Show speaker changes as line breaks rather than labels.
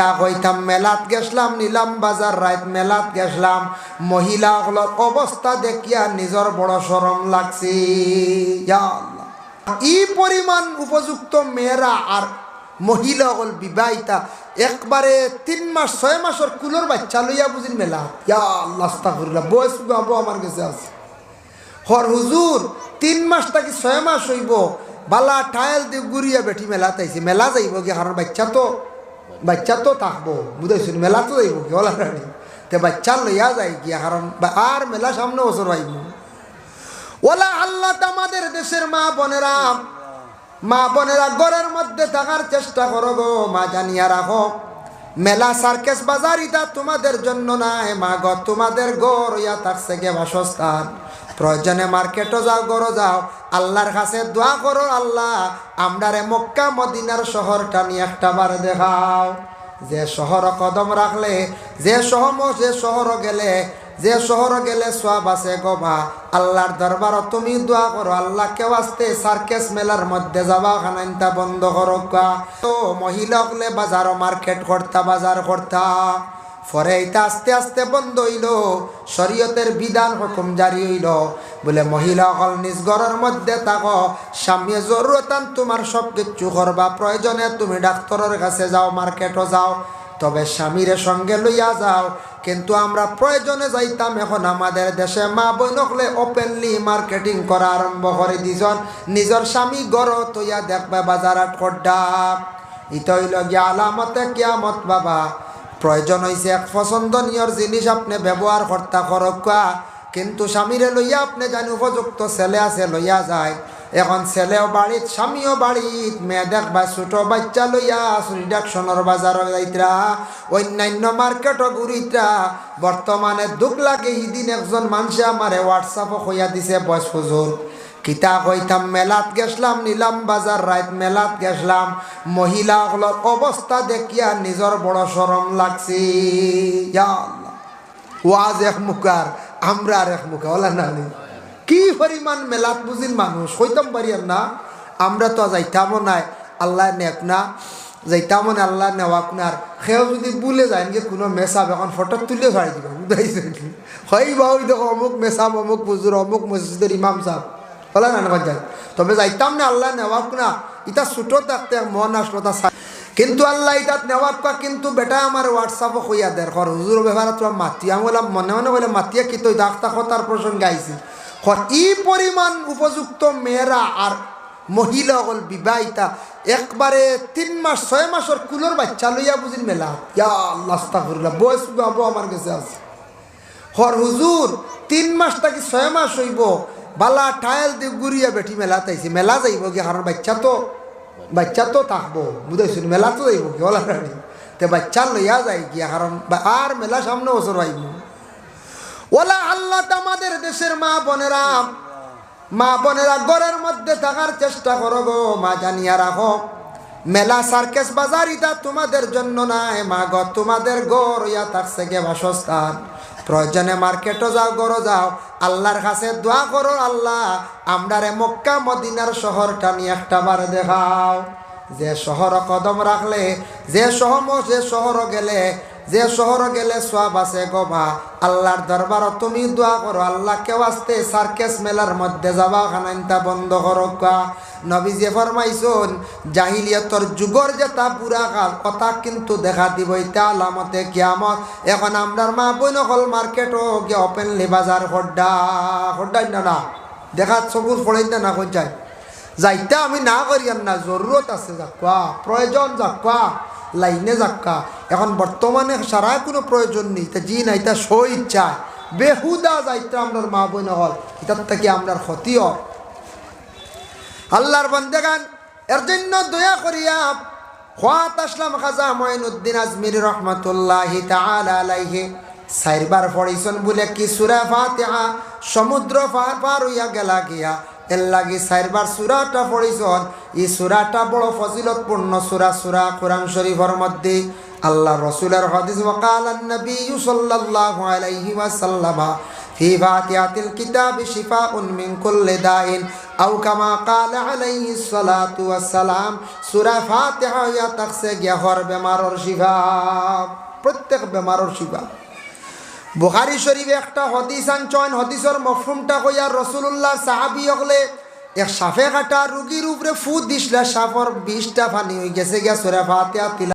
কইতাম মেলাত গেছলাম, নিলাম বাজার রাত মেলাত গেছলাম। মহিলা হলর অবস্থা দেখিয়া নিজর বড় সরম লাগছে। ই পরিমাণ উপযুক্ত মেয়েরা আর মহিলা হল বিবাহিতা, একবারে তিন মাস, ছয় মাসের কুলোর বাচ্চা লইয়া বুঝিন মেলা। ইয়া আল্লাহ, আস্তাগফিরুল্লাহ, বয়স বাবু আমার কাছে আছে? হর হুজুর, তিন মাস থাকি ছয় মাস হইব? বালা টাইল দিয়ে গুড়িয়া বেঠি মেলা তাইছে মেলা যাইব কি কারণ বাচ্চা তো? বাচ্চা তো থাকব বুঝাইছিল মেলা তো যাইব কি ওলা রানি তে বাচ্চা লইয়া যায় কি কারণ আর মেলা সামনে বছর আইব ওলা আল্লাহ আমাদের দেশের মা বোনেরা মা বোনেরা ঘরের মধ্যে থাকার চেষ্টা করো গো মা জানিয়া রাখো মেলা সার্কেস বাজার ইটা তোমাদের জন্য নাই মা গো তোমাদের গড় ইয়া থাকছে গে বাসস্থান প্রয়োজনে মার্কেটও যাও গড়ো যাও। আল্লাহর কাছে দোয়া করো, আল্লাহ, আমরারে মক্কা, মদিনার শহরটা নিয়ে একটা বার দেখাও। যে শহর কদম রাখলে, যে শহর যে শহর গেলে, যে শহর গেলে সব আছে গোবা আল্লাহর দরবার তুমি দোয়া করো, আল্লাহ, কেউ আসতে সার্কেস মেলার মধ্যে যাবা, খানাইনটা বন্ধ করো। তো মহিলা হলে বাজারও মার্কেট করতা, বাজার করতা। পরে এটা আস্তে আস্তে বন্ধ হইল। শরীয়তের বিধান হুকুম জারি হইল। বলে, মহিলা হল নিজ ঘরের মধ্যে থাকো। স্বামী, জরুরতান তোমার সব কিছু করবা। প্রয়োজনে তুমি ডাক্তারের কাছে যাও, মার্কেটও যাও। তবে স্বামীর সঙ্গে লইয়া যাও। কিন্তু আমরা প্রয়োজনে যাইতাম। এখন আমাদের দেশে মা বইন হলে ওপেনলি মার্কেটিং করা আরম্ভ করে দিছন নিজের স্বামী গড় তৈয়া দেখবে বাজারাত কড্ডা ইত হইল গিয়া আলামতে কিয়ামত বাবা। প্রয়োজন হয়েছে এক পছন্দনীয় জিনিস আপনি ব্যবহার কর্তা করকা কিন্তু স্বামীরে লইয়া আপনি জানি উপযুক্ত ছেলে আছে, লইয়া যায়। এখন ছেলেও বাড়িত, স্বামীও বাড়িত, মেয়ে দেখবা ছোট বাচ্চা লইয়া রিডাকশনের বাজার যাইতরা, অন্যান্য মার্কেটও ঘুরিতরা। বর্তমানে দুঃখ লাগে, ইদিন একজন মানুষে আমারে হোয়াটসঅ্যাপও কইয়া দিছে, বয়স হুজুর। কিতা কইতাম, মেলাত গেছলাম, নিলাম বাজার রাত মেলাত গেছলাম। মহিলা হলর অবস্থা দেখিয়া নিজর বড় সরম লাগছে। ওয়াজ এক মুখার আমরা আর এক মুখা ওলা না? কি পরিমাণ মেলাত বুঝিন মানুষ হইতাম পারিয়াম না? আমরা তো যাইতামও নাই, আল্লাহ নেক না। যাইতামও না আল্লাহ নেওয়াক না। সেও যদি ভুলে যায় যে কোনো মেসাব এখন ফটো তুলে ছাড়ি দিব। বুঝাইছে হয় বা ওই দেখো, অমুক মেসাব অমুক বুজুর অমুক মসজিদের ইমাম সাহেব বলা না না যায়। তবে যাইতাম না, আল্লাহ নেওয়াক না। ইটা ছোটো থাকতে মন আসলো তা কিন্তু আল্লাহ ইটাত নেওয়াক কিন্তু বেটা, আমার হোয়াটসঅ্যাপও কইয়া দের ঘর হুজুর ব্যাপারে তোমার মাতি। আমি বললাম, মনে মনে বলে মাতিয়া কি তো ডাক্তার কথার প্রসঙ্গে আইছি ই পরিমাণ উপযুক্ত মেয়েরা আর মহিলা হল বিবাহিতা। একবারে তিন মাস, ছয় মাসের কুলোর বাচ্চা লইয়া বুঝিন মেলা। ইয়া আল্লাহ বয়স আমার কাছে আছে। হর হুজুর তিন মাস থাকি ছয় মাস হইব। বালা টাইল দিয়ে গুড়িয়া বেঠি মেলা তাইছে। মেলা যাইব কি? কারণ বাচ্চা তো বাচ্চা তো থাকব। বুঝাইছিল মেলা তো যাইব কি? ওলা রানি তে বাচ্চা লইয়া যাই কি? কারণ আর মেলা সামনে বছর আইব ওলা আল্লাহ আমাদের দেশের মা বোনেরা মা বোনেরা ঘরের মধ্যে থাকার চেষ্টা করো গো, মা জানিয়া রাখো। মেলা সার্কেস বাজার ইটা তোমাদের জন্য নাই, মা গো, তোমাদের গড় ইয়া তার গে বাসস্থান। প্রয়োজনে মার্কেটও যাও গড়ো যাও। আল্লাহর কাছে দোয়া করো, আল্লাহ, আমরারে মক্কা, মদিনার শহরটা নিয়ে একটা বার দেখাও। যে শহর কদম রাখলে, যে শহর যে শহর গেলে যে শহর গেলে সব আছে গোবা আল্লাহর দরবার তুমি দোয়া করো, আল্লাহ কেউ আসতে সার্কেস মেলার মধ্যে যাবা, খানাইনটা বন্ধ করো কা নবী যে ফরমাইছুন, জাহিলিয়তর যুগর যেটা পুরা কাল, কথা কিন্তু দেখা দিব এটা আলামতে কিয়ামত। এখন আমরার মা বইন হল মার্কেটও গিয়ে ওপেনলি বাজার হড্ডা হড্ডাই না না। দেখা চকুর ফড়াইতে না কই যায় যাইতে আমি না করিয়ান না, জরুরত আছে যাক্কা প্রয়োজন যাক্কা লাইনে যাক্কা। এখন বর্তমানে সারা কোনো প্রয়োজন নেই। তা জি নাই তা সো ইচ্ছা বেহুদা যাইতে আপনার মা বোন হল। এটার থেকে আপনার ক্ষতি হয় আল্লাহর বন্দেগান, এর জন্য দয়া করিয়া খোয়াত আসলাম খাজা মঈনুদ্দিন আজমির রহমতুল্লাহ তাআলা আলাইহি। সাইরবার পড়িছন বলে কি সুরা ফাতিহা সমুদ্র পার পার হইয়া গেলা গিয়া। এর লাগি সাইরবার সুরাটা পড়িছন এই সুরাটা বড় ফজিলতপূর্ণ সুরা সুরা কোরআন শরীফের মধ্যে আল্লাহ রসুলের হাদিস ওয়াকাল নবী সাল্লাল্লাহু আলাইহি ওয়াসাল্লাম في فاتحة الكتاب شفاء من كل داء আউ কামা কাল আলাইহি সালাতু ওয়াসসালাম সূরা ফাতিহা ইয়া তাকসে গিয়া হর বেমারর শিফা প্রত্যেক বেমারর শিফা বুখারি শরীফে একটা হদিস আনছন হদিসর মফরুমটা কইয়া রসুল্লাহ সাহাবি হলে এক সাফে কাটা রুগীর উপরে ফু দিসলে সাফর বিষটা ফানি হয়ে গেছে গিয়া সোরে তিলা